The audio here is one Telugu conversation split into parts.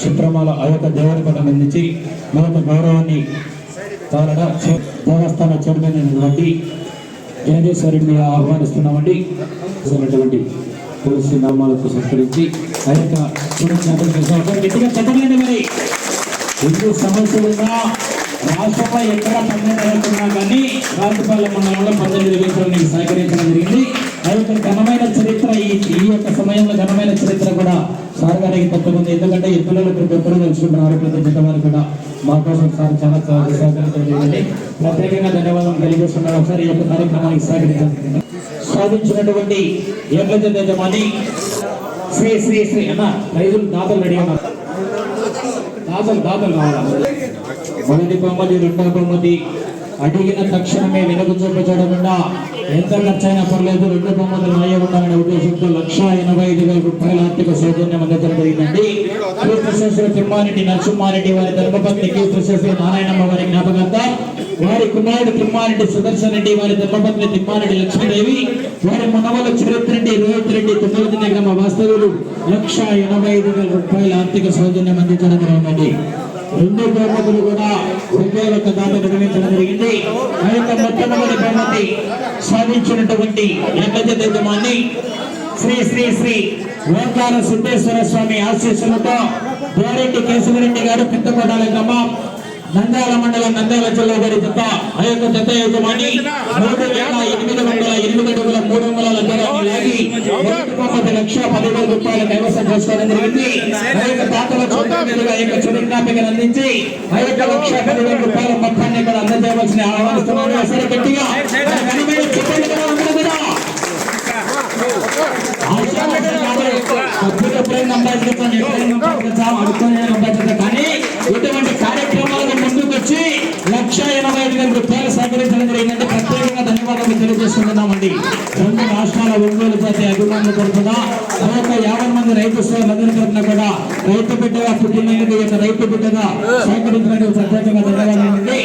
చిత్రమాల ఆ యొక్క దేవుని పట్ల అందించి మరొక గౌరవాన్ని తారడ దేవస్థాన చైర్మన్ అయినటువంటి జయదేశ్వరుడిని ఆహ్వానిస్తున్నామండి చేసినటువంటి తులసి నామాలకు సంస్కరించి ఆ యొక్క పునఃస్థాపన చేశాం. గట్టిగా మరి ఎన్ని సమస్యలున్నా రాష్ట్రంలో ఎక్కడ పన్నెండు జరుగుతున్నా కానీ రాజపాలెం మండలంలో పద్దెనిమిది వేసులు నీకు సహకరించడం జరిగింది ఆ యొక్క ఘనమైన చరిత్ర ఈ ఈ యొక్క సమయంలో ఘనమైన చరిత్ర కూడా సార్ గారికి తక్కువ ఎందుకంటే ఈ పిల్లలు ప్రతి ఒక్కరు తెలుసుకుంటున్నారు ప్రతి జత కూడా మా కోసం సార్ చాలా సహకరించండి ప్రత్యేకంగా ధన్యవాదాలు తెలియజేస్తున్నారు ఒకసారి ఈ యొక్క కార్యక్రమానికి సహకరించాలి సాధించినటువంటి ఏళ్ళ జత యజమాని శ్రీ శ్రీ శ్రీ అన్న రైతులు దాతలు రెడీ ఉన్నారు. దాతలు దాతలు కావాలి? మొదటి బహుమతి రెండవ బహుమతి అడిగిన తక్షణమే వెనుక చూపించకుండా ఎంత ఖర్చైనా పర్లేదు రెండు బొమ్మలు మాయ ఉండాలనే ఉద్దేశంతో లక్ష ఎనభై ఐదు వేల రూపాయల ఆర్థిక సౌజన్యం అందించడం జరిగిందండి. కీర్తిశేషులు తిమ్మారెడ్డి నరసింహారెడ్డి వారి ధర్మపత్ని కీర్తిశేషులు నారాయణమ్మ వారి జ్ఞాపకార్థం. వారి కుమారుడు తిమ్మారెడ్డి సుదర్శన్ రెడ్డి వారి ధర్మపత్ని తిమ్మారెడ్డి లక్ష్మీదేవి వారి మనవలు చరిత్ర రెడ్డి రోహిత్ రెడ్డి తొమ్మిది గ్రామ వాస్తవులు లక్ష ఎనభై ఐదు వేల రూపాయల ఆర్థిక సౌజన్యం అందించడం జరిగిందండి. రెండు బహుమతులు కూడా ఒకే ఒక దాత నిర్వహించడం జరిగింది. ఆ యొక్క మొట్టమొదటి బహుమతి సాధించినటువంటి ఎక్కజ యజమాని శ్రీ శ్రీ శ్రీ ఓంకార సిద్ధేశ్వర స్వామి ఆశీస్సులతో గోరెడ్డి కేశవరెడ్డి గారు పెద్దకోటాల గ్రామం నంద్యాల మండలం నంద్యాల జిల్లా గారి జత ఆ యొక్క జత యజమాని మూడు వేల ఎనిమిది వందల ఎనిమిది అడుగుల మూడు వందల లాగి ఒకటి ముప్పై లక్ష పదివేల కైవసం చేసుకోవడం జరిగింది. ఆ యొక్క దాతల చేతుల మీదుగా ఆ యొక్క చిరుజ్ఞాపికను అందించి ఆ యొక్క లక్ష పది వేల రూపాయల మొత్తాన్ని కూడా అందజేయవలసిన ఆహ్వానిస్తున్నాను సరే గట్టిగా. సభ్యులు ఎప్పుడైనా సంపాదించడం ఎప్పుడైనా సంపాదించాం అడుగుతూనే కానీ ఇటువంటి కార్యక్రమాలకు ముందుకు వచ్చి లక్ష ఎనభై ఐదు వేల రూపాయలు సేకరించడం జరిగిందంటే ప్రత్యేకంగా ధన్యవాదాలు తెలియజేస్తున్నామండి అభిమానులు తరఫున తర్వాత యాభై మంది రైతు సోదరులందరి తరఫున కూడా రైతు బిడ్డగా పుట్టినందుకు యొక్క రైతు బిడ్డగా సేకరించినందుకు ప్రత్యేకంగా ధన్యవాదాలండి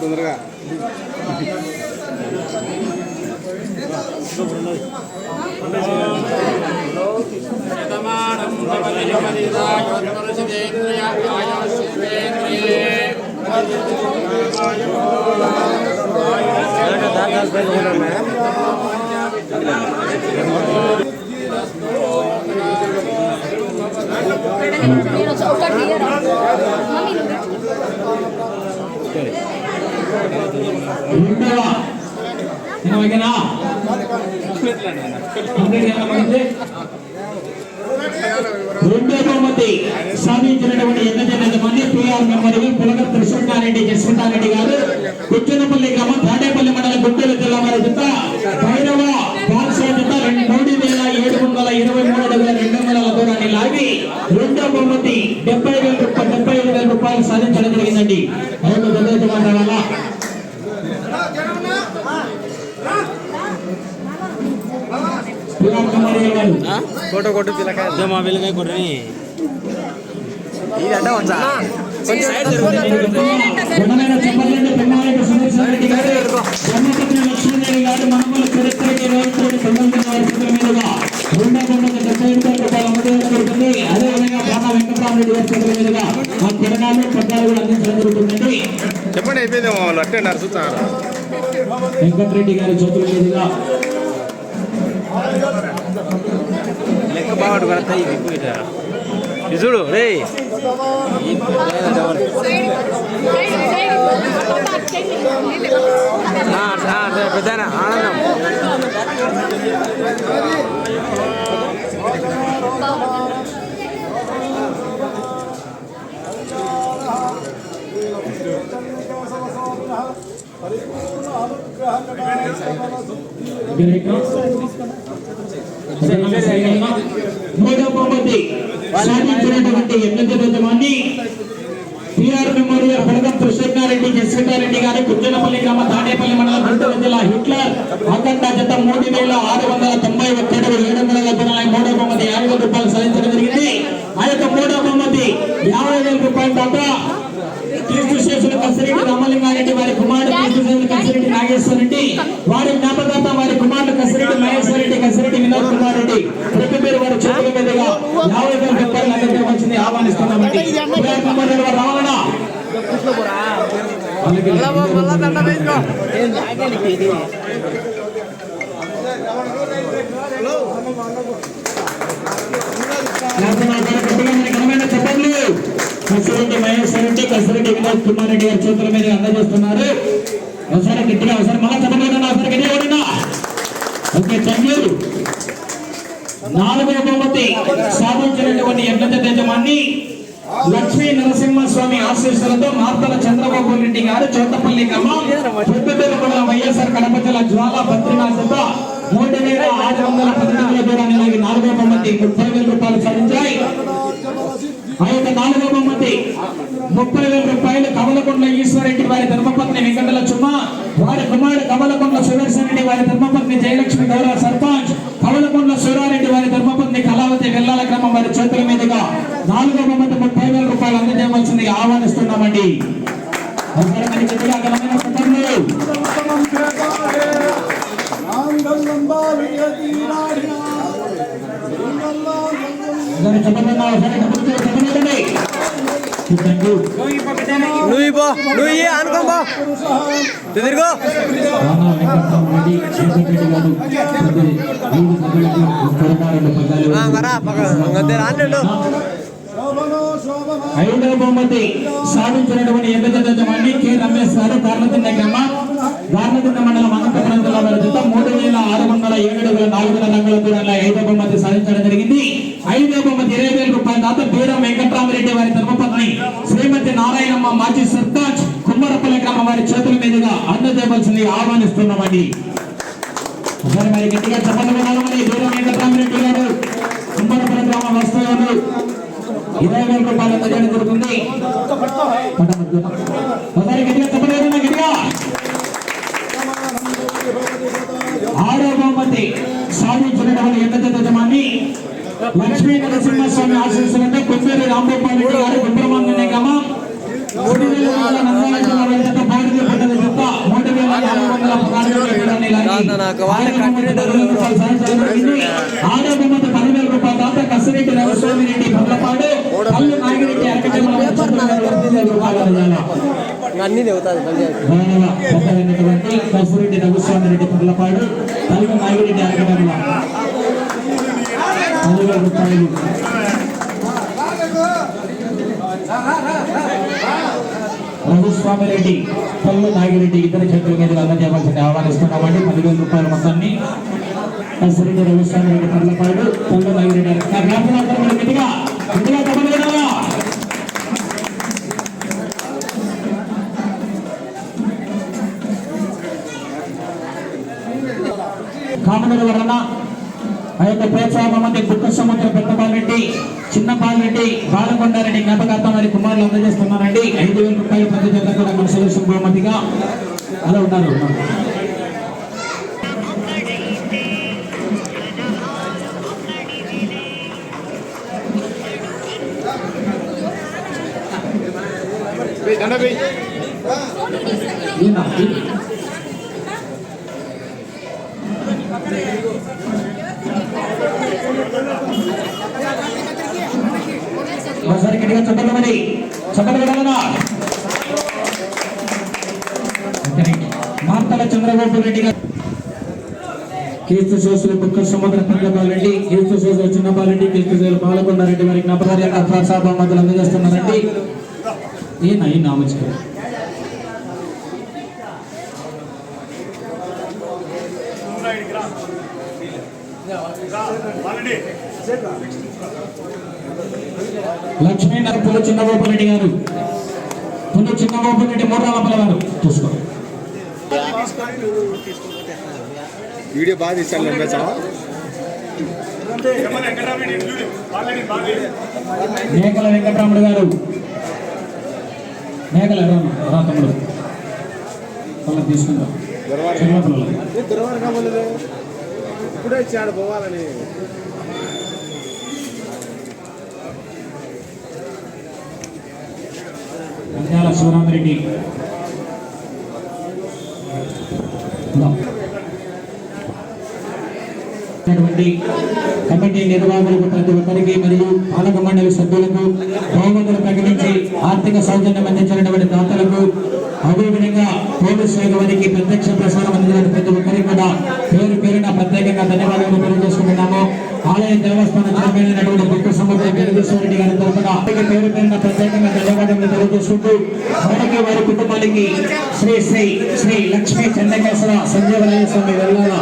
తొందరగా. ఇయ్యరా? మమ్మీ ఓకేనా కంప్లీట్ చేయాలంటే రెండో బహుమతి సాధించినటువంటి ఎన్నజన మంది పిఆర్ మెంబర్లు పులగ కృష్ణారెడ్డి జస్వంతారెడ్డి గారు కుచ్చనపల్లి గ్రామం తాడేపల్లి మండలం గుంటూరు జిల్లా వారి జత భైరవ పాల్సా జత రెండు మూడు వేల ఏడు వందల ఇరవై మూడు అడుగుల రెండు వందల దూరాన్ని లాగి రెండో బహుమతి డెబ్బై వేల రూపాయలు డెబ్బై ఐదు వేల రూపాయలు సాధించడం జరిగిందండి. మాట్లాడాలా ఫోటో కొట్టు పిల్లకాయ మా వెళ్ళగా కొట్టని. ఇది అంటే వచ్చా? గుణమైన చెప్పాలంటే అట్టే నడుచుతారు. వెంకటరెడ్డి గారి చేతుల మీదుగా. లెక్క బాగుంటు ఎక్కువ ఇది చూడు రే పెద్ద ఆనందం. మూడో సాధించినటువంటి ఎనిమిది యజమాని టిఆర్ మెమోరియల్ పడగం కృష్ణారెడ్డి జస్వితారెడ్డి గారి కుజ్జనపల్లి గ్రామ తాడేపల్లి మండలం గుంటూరు జిల్లా హిట్లర్ అఖండ జత మూడు వేల ఆరు వందల తొంభై ఒక్క ఏడు ఏడు వందల డెబ్బై మూడో బహుమతి యాభై వేల రూపాయలు సాధించడం జరిగింది ఆ యొక్క మూడో బహుమతి యాభై వేల రూపాయల దాకా క్రీస్తు శేషులు కసిరెడ్డి రామలింగారెడ్డి వారి కుమారుడు క్రీస్తు శేషులు కసిరెడ్డి నాగేశ్వర రెడ్డి మహేశ్వర రెడ్డి కసిరెడ్డి వినోద్ కుమార్ ప్రతి పేరు వారి చేతుల మీదుగా యాభై వేల రూపాయలు అందజేయవలసింది ఆహ్వానిస్తున్నామండి బ్రాండ్ చెప్పండి కసిరెడ్డి మహేశ్వర్ రెడ్డి కసిరెడ్డి వినోద్ కుమార్ రెడ్డి గారి చేతుల మీద అందజేస్తున్నారు. ఒకసారి గట్టిగా ఒకసారి మళ్ళా చెప్పండి. ఓకే థ్యాంక్ నాలుగవ బహుమతి సాధించినటువంటి ఎన్నత యజమాని లక్ష్మీ నరసింహస్వామి ఆశీస్సులతో మార్తల చంద్రబాబు రెడ్డి గారు చోటపల్లి గ్రామం పెద్దపల్లి మండలం వైఎస్ఆర్ కడప జిల్లా జ్వాల బద్రీనాథ్ మూడు వేల ఆరు వందల పద్దెనిమిది దూరాన్ని లాగి నాలుగో బహుమతి ముప్పై వేల రూపాయలు సాధించాయి. ఆ యొక్క నాలుగవ బహుమతి ముప్పై వేల రూపాయలు కమలకొండ ఈశ్వరెడ్డి వారి ధర్మపత్ని వెంకటల చుమ్మ వారి కుమారుడు కమలకొండ సుదర్శనరెడ్డి వారి ధర్మపత్ని జయలక్ష్మి గౌరవ సర్పంచ్ కమలకొండ సూరారెడ్డి వారి ధర్మపత్ని కళావతి వెళ్ళాల క్రమం వారి చేతుల మీదుగా నాలుగవ బహుమతి ముప్పై వేల రూపాయలు అందజేయవలసిందిగా ఆహ్వానిస్తున్నామండి. నువ్వు పో నువ్వు ఇయ్యి అనుకోబో తిరుగు. రానా వెంకటరామరెడ్డి శేషరెడ్డి ఐదవ బహుమతి సాధించినటువంటి ఎన్నత యజమాని కె. రమేష్ గారు గార్లదిన్న గ్రామ గార్లదిన్న మండలం అనంతపురం జిల్లా వారి మూడు వేల ఆరు వందల ఏడు వేల నాలుగు వందల రంగుల కూడా ఐదవ బహుమతి సాధించడం జరిగింది. ఐదు బహుమతి ఇరవై వేల రూపాయల దాత బీరం వెంకట్రామరెడ్డి వారి ధర్మపత్ని శ్రీమతి నారాయణమ్మ మాజీ సర్పంచ్ కుమ్మరపల్లి గ్రామం వారి చేతుల మీదుగా అందజేయవలసింది ఆహ్వానిస్తున్నామండి. ఒకసారి మరి గట్టిగా చెప్పండి వినాలని మరి. బీరం వెంకట్రామరెడ్డి గారు కుమ్మరపల్లి గ్రామం వస్తున్నారు ఇరవై వేల రూపాయలు అందజేయడం జరుగుతుంది ఒకసారి గట్టిగా చెప్పలేదు గట్టిగా. ఆరో బహుమతి సాధించినటువంటి ఎన్నత యజమాని లక్ష్మీ నరసింహస్వామి ఆశీస్సులంటే కొమ్మేరి రాంగోపాల్ రెడ్డి గారు గుండ్రమందని గ్రామం మూడు వేల ఐదు వందల నంద్యాల జిల్లా వారి జత బాధితుల పడ్డది జత మూడు వేల నాలుగు వందల పద్నాలుగు రూపాయలని లాగి నాకు వాళ్ళ ఆరో బహుమతి పదివేల రూపాయలు సాధించడం జరిగింది. ఆరో బహుమతి పదివేల రూపాయల దాత కసిరెడ్డి రవిస్వామి రెడ్డి పర్లపాడు కల్లు నాగిరెడ్డి అరకటెమ్మల రూపాయలు అందించాలి. అన్ని చెబుతాది పంచాయతీ గౌరవ పెద్దలైనటువంటి కసిరెడ్డి రఘుస్వామి రెడ్డి పర్లపాడు కల్లు నాగిరెడ్డి అరకటెమ్మల పదివేల రూపాయలు రఘుస్వామి రెడ్డి పల్లు నాగిరెడ్డి ఇద్దరు చేతుల మీద అందజేయవలసింది ఆహ్వానిస్తున్నామండి. పదివేల రూపాయల మొత్తాన్ని. కసిరెడ్డి రఘుస్వామి రెడ్డి పర్లపాడు రెడ్డి బాలకొండారెడ్డి జ్ఞాపకార్థం వారి కుమారులు అందజేస్తున్నారండి. ఐదు వేల రూపాయల ప్రతి జత కూడా మనసు బహుమతిగా అలా ఉన్నారు. ఉన్నారు. దండ పోయి ఈయన, ఈయన. ఒకసారి గట్టిగా చెప్పండి మరి చెప్పండి మార్తల చంద్రబాబు రెడ్డి గారు కీర్తి సోసులు బుక్క సముద్ర పండ్లపాలరెడ్డి కీర్తి సోసులు చిన్నపాలరెడ్డి కీర్తి సోసులు పాలకొండారెడ్డి వారికి జ్ఞాపకాలు యొక్క ప్రోత్సాహ అందజేస్తున్నారండి ఈయన ఈయన నామస్కారం లక్ష్మీ నరపుల చిన్నబాబు రెడ్డి గారు. పుల్లు చిన్నబాబు రెడ్డి మూడాలపల గారు చూసుకో. వీడియో బాగా తీసాను మేకల వెంకటరాముడు గారు. మేకల రా తమ్ముడు? వాళ్ళని చిన్నపిల్లలు ఇప్పుడే పోవాలని. నంద్యాల శివరామరెడ్డి ఇదిగో. కమిటీ నిర్వాహకులకు ప్రతి ఒక్కరికి మరియు పాలక మండలి సభ్యులకు బహుమతులు ప్రకటించి ఆర్థిక సౌజన్యం అందించినటువంటి దాతలకు అదేవిధంగా పోలీస్ శాఖ వారికి ప్రత్యక్ష ప్రసారం అందించిన ప్రతి ఒక్కరికి కూడా పేరు పేరున ప్రత్యేకంగా ధన్యవాదాలు తెలియజేసుకుంటున్నాము ఆలయ దేవస్థానం చైర్మన్ అయినటువంటి బుక్క గారి తరఫున పేరు పేరున ప్రత్యేకంగా ధన్యవాదాలు తెలియజేసుకుంటూ వారికి వారి కుటుంబానికి శ్రీ శ్రీ శ్రీ లక్ష్మీ చెన్నకేశ్వర సంజీవరాయ స్వామి వెళ్ళాల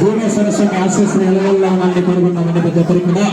భూమేశ్వర స్వామి ఆశీస్సులు వెళ్ళాలని కోరుకుంటున్నామని ప్రతి ఒక్కరికి కూడా.